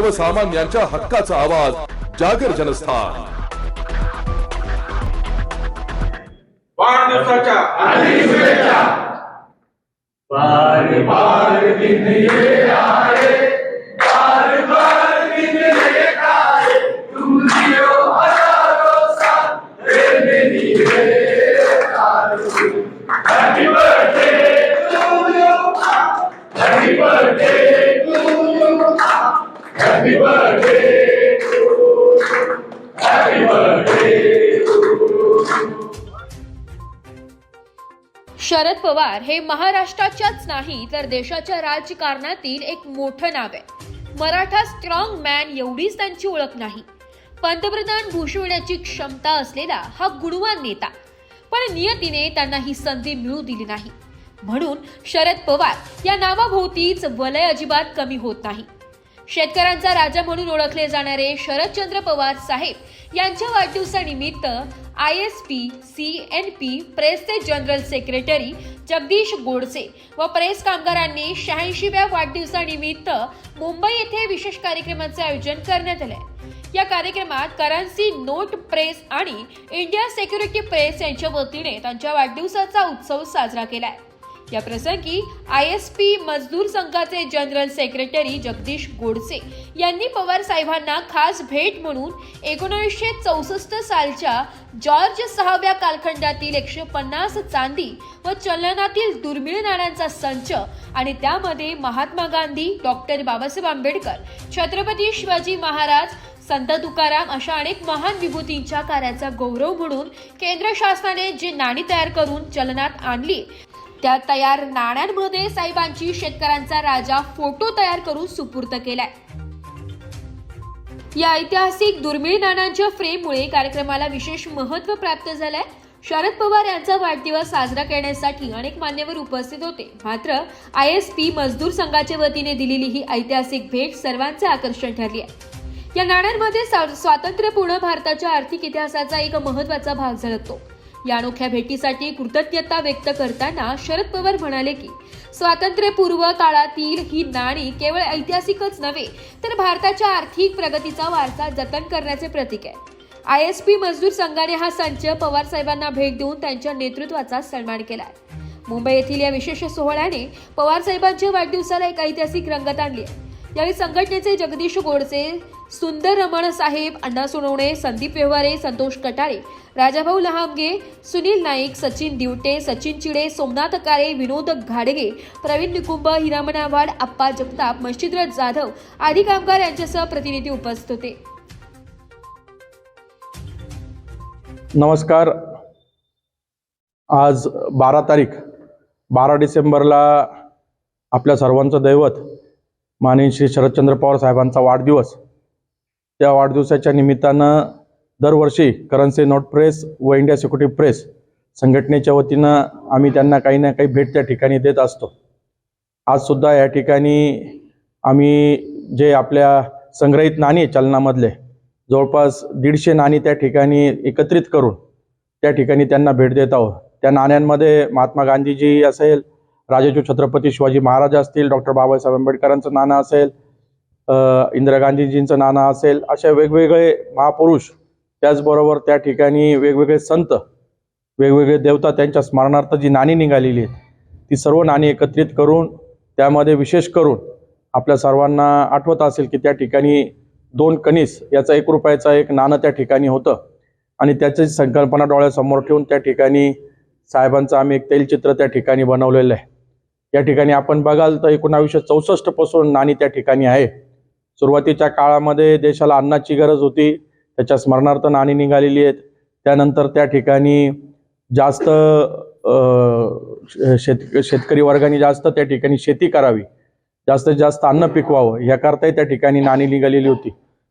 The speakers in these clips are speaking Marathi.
सर्वसामान्यांच्या हक्काचा आवाज जागर जनस्थान. वाढदिवसाच्या शरद पवार हे महाराष्ट्राच्याच नाही तर देशाच्या राजकारणातील एक मोठं नाव आहे. मराठा स्ट्रॉंग मॅन एवढीच त्यांची ओळख नाही. पंतप्रधान भूषवण्याची क्षमता असलेला हा गुणवान नेता पण नियतीने त्यांना ही संधी मिळू दिली नाही. म्हणून शरद पवार या नावाभोवतीच वलय अजिबात कमी होत नाही. शेतकऱ्यांचा राजा म्हणून ओळखले जाणारे शरदचंद्र पवार साहेब यांच्या वाढदिवसानिमित्त I S P C N P प्रेसचे general secretary Jagdish Godse व प्रेस कामगारांनी शहाऐंशीव्या वाढदिवसानिमित्त मुंबई येथे विशेष कार्यक्रमाचे आयोजन करण्यात आले. या कार्यक्रमात करन्सी नोट प्रेस आणि इंडिया सेक्युरिटी प्रेस यांच्या वतीने त्यांच्या वाढदिवसाचा उत्सव साजरा केला आहे या प्रसंगी आय एस पी मजदूर संघाचे जनरल सेक्रेटरी जगदीश गोडसे यांनी पवार साहेबांना खास भेट म्हणून एकोणीसशे चौसष्ट सालच्या जॉर्ज सहाव्या कालखंडातील एकशे पन्नास चांदी व चलनातील दुर्मिळ नाण्यांचा संच आणि त्यामध्ये महात्मा गांधी डॉक्टर बाबासाहेब आंबेडकर छत्रपती शिवाजी महाराज संत तुकाराम अशा अनेक महान विभूतींच्या कार्याचा गौरव म्हणून केंद्र शासनाने जी नाणी तयार करून चलनात आणली त्या तयार नाण्यांमध्ये साहेबांची शेतकऱ्यांचा राजा फोटो तयार करून सुपूर्त केलाय. या ऐतिहासिक दुर्मिळ नाण्यांच्या फ्रेममुळे कार्यक्रमाला विशेष महत्त्व प्राप्त झालंय. शरद पवार यांचा वाढदिवस साजरा करण्यासाठी अनेक मान्यवर उपस्थित होते. मात्र आय एस पी मजदूर संघाच्या वतीने दिलेली ही ऐतिहासिक भेट सर्वांचे आकर्षण ठरली आहे. या नाण्यांमध्ये सा- स्वातंत्र्यपूर्ण भारताच्या आर्थिक इतिहासाचा एक महत्त्वाचा भाग झळकतो या अनोख्या भेटीसाठी कृतज्ञता व्यक्त करताना शरद पवार म्हणाले की स्वातंत्र्यपूर्व काळातील ही नाणी केवळ ऐतिहासिकच नव्हे तर भारताच्या आर्थिक प्रगतीचा वारसा जतन करण्याचे प्रतीक आहे. आय एस पी मजदूर संघाने हा संच पवार साहेबांना भेट देऊन त्यांच्या नेतृत्वाचा सन्मान केलाय. मुंबई येथील या विशेष सोहळ्याने पवार साहेबांच्या वाढदिवसाला एक ऐतिहासिक रंगत आणली आहे. यावेळी संघटनेचे जगदीश गोडसे सुंदर रमण साहेब अण्णा सोनवणे संदीप व्यवहारे संतोष कटाळे राजाभाऊ लहामगे सुनील नाईक सचिन दिवटे सचिन चिडे सोमनाथ काळे विनोद घाडगे प्रवीण निकुंभ हिरामण आव्हाड आप्पा जगताप मच्छिद्रथ जाधव आदी कामगार यांच्यासह प्रतिनिधी उपस्थित होते. नमस्कार. आज बारा तारीख बारा डिसेंबरला आपल्या सर्वांचं दैवत माननीय श्री शरदचंद्र पवार साहेबांचा वाढदिवस. त्या वाढदिवसाच्या निमित्तानं दरवर्षी करन्सी नोट प्रेस व इंडिया सिक्युरिटी प्रेस संघटनेच्या वतीनं आम्ही त्यांना काही ना काही भेट त्या ठिकाणी देत असतो. आजसुद्धा या ठिकाणी आम्ही जे आपल्या संग्रहित नाणी चलनामधले जवळपास दीडशे नाणी त्या ठिकाणी एकत्रित करून त्या ठिकाणी त्यांना भेट देत आहोत. त्या नाण्यांमध्ये महात्मा गांधीजी असेल राजाजी छत्रपती शिवाजी महाराज असतील डॉक्टर बाबासाहेब आंबेडकरांचं नाणं असेल इंदिरा गांधीजींचं नाणं असेल अशा वेगवेगळे महापुरुष त्याचबरोबर त्या ठिकाणी वेगवेगळे संत वेगवेगळे देवता त्यांच्या स्मरणार्थ जी नाणी निघालेली आहेत ती सर्व नाणी एकत्रित करून त्यामध्ये विशेष करून आपल्या सर्वांना आठवत असेल की त्या ठिकाणी दोन कणीस याचा एक रुपयाचा एक नाणं त्या ठिकाणी होतं. आणि त्याची संकल्पना डोळ्यासमोर ठेवून त्या ठिकाणी साहेबांचं आम्ही एक तैलचित्र त्या ठिकाणी बनवलेलं आहे. या ठिकाणी आपण बघाल तर एकोणावीसशे चौसष्टपासून नाणी त्या ठिकाणी आहे. सुरुवातीच्या काळामध्ये देशाला अन्नाची गरज होती. त्याच्या स्मरणार्थ नाणी निघालेली आहेत. त्यानंतर त्या ठिकाणी जास्त शेत शेतकरी वर्गाने जास्त त्या ठिकाणी शेती करावी. जास्तीत जास्त अन्न पिकवावं. याकरताही त्या ठिकाणी नाणी निघालेली होती.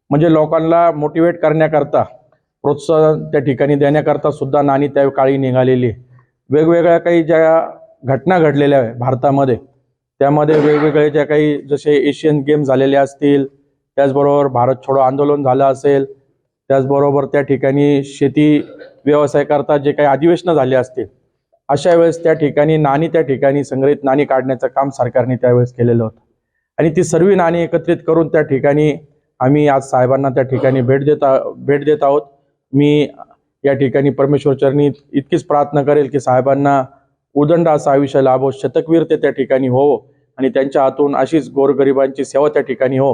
म्हणजे लोकांना मोटिवेट करण्याकरता प्रोत्साहन त्या ठिकाणी देण्याकरता सुद्धा नाणी त्या काळी निघालेली आहे वेगवेगळ्या काही ज्या घटना घडलेल्या आहे भारतामध्ये त्यामध्ये वेगवेगळे ज्या काही जसे एशियन गेम झालेले असतील त्याचबरोबर भारत छोडो आंदोलन झालं असेल त्याचबरोबर त्या ठिकाणी शेती व्यवसाय करता जे काही अधिवेशनं झाले असतील अशा वेळेस त्या ठिकाणी नाणी त्या ठिकाणी संग्रहित नाणी काढण्याचं काम सरकारने त्यावेळेस केलेलं होतं. आणि ती सर्व नाणी एकत्रित करून त्या ठिकाणी आम्ही आज साहेबांना त्या ठिकाणी भेट देत भेट देत आहोत. मी या ठिकाणी परमेश्वरचरणी इतकीच प्रार्थना करेल की साहेबांना उदंड असा आयुष्य लाभो शतकवीर ते त्या ठिकाणी हो आणि त्यांच्या हातून अशीच गोरगरिबांची सेवा त्या ठिकाणी हो.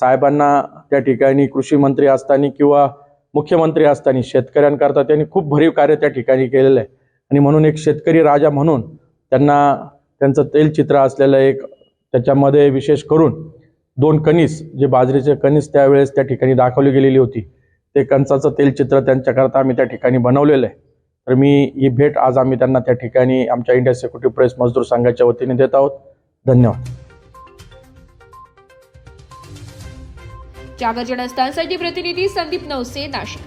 साहेबांना त्या ठिकाणी कृषी मंत्री असताना किंवा मुख्यमंत्री असताना शेतकऱ्यांकरता त्यांनी खूप भरीव कार्य त्या ठिकाणी केलेलं आहे. आणि म्हणून एक शेतकरी राजा म्हणून त्यांना त्यांचं तेलचित्र असलेलं एक त्याच्यामध्ये विशेष करून दोन कणीस जे बाजरीचे कणीस त्यावेळेस त्या ठिकाणी दाखवली गेलेली होती ते कणसाचं तेलचित्र त्यांच्याकरता आम्ही त्या ठिकाणी बनवलेलं आहे. तर मी ही भेट आज आम्ही त्यांना त्या ठिकाणी आमच्या इंडिया सेक्युरिटी प्रेस मजदूर संघाच्या वतीने देत आहोत. धन्यवाद. जागर जनस्थानसाठी प्रतिनिधी संदीप नवसे नाशिक.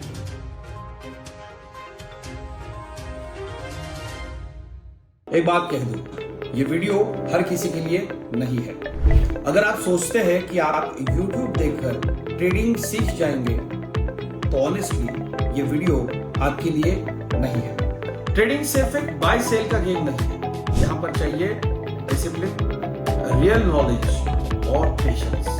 एक बात कह दूँ, ये वीडियो हर किसी के लिए नहीं है। अगर आप सोचते हैं कि आप YouTube देखकर ट्रेडिंग सीख जाएँगे तो ऑनेस्टली ये वीडियो आपके लिए नहीं है। ट्रेडिंग सिर्फ़ एक बाय सेल का गेम नहीं है। यहाँ पर चाहिए डिसिप्लिन रियल नॉलेज और पेशेंस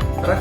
Tara,